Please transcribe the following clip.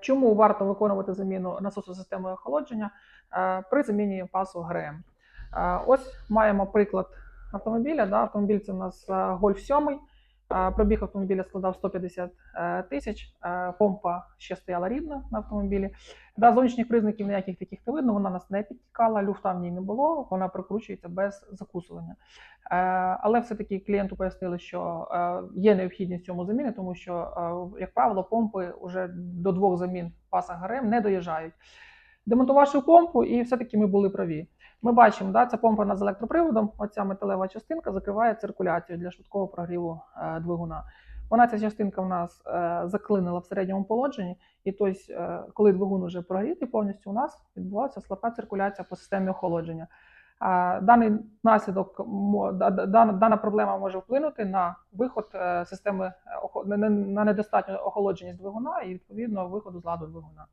Чому варто виконувати заміну насосу системи охолодження е, при заміні пасу ГРМ? Е, Ось маємо приклад автомобіля. Автомобіль це у нас Гольф Golf 7. Пробіг автомобіля складав 150 е, тисяч. Е, Помпа ще стояла рідна на автомобілі. Да, зовнішніх признаків ніяких таких не видно, вона нас не підтікала, люфта в ній не було, вона прикручується без закусування. Е, Але все-таки клієнту пояснили, що є необхідність цьому заміни, тому що, як правило, помпи вже до двох замін паса ГРМ не доїжджають. Демонтувавши помпу, і все-таки ми були праві. Ми бачимо, да, ця помпа з електроприводом, оця металева частинка закриває циркуляцію для швидкого прогріву е, двигуна. Вона ця частинка в нас е, заклинила в середньому положенні, і тобто, е, коли двигун вже прогрітий повністю, у нас відбувається слабка циркуляція по системі охолодження. А, Даний наслідок дана, проблема може вплинути на виход е, системи е, на недостатню охолодженість двигуна і відповідно виходу з ладу двигуна.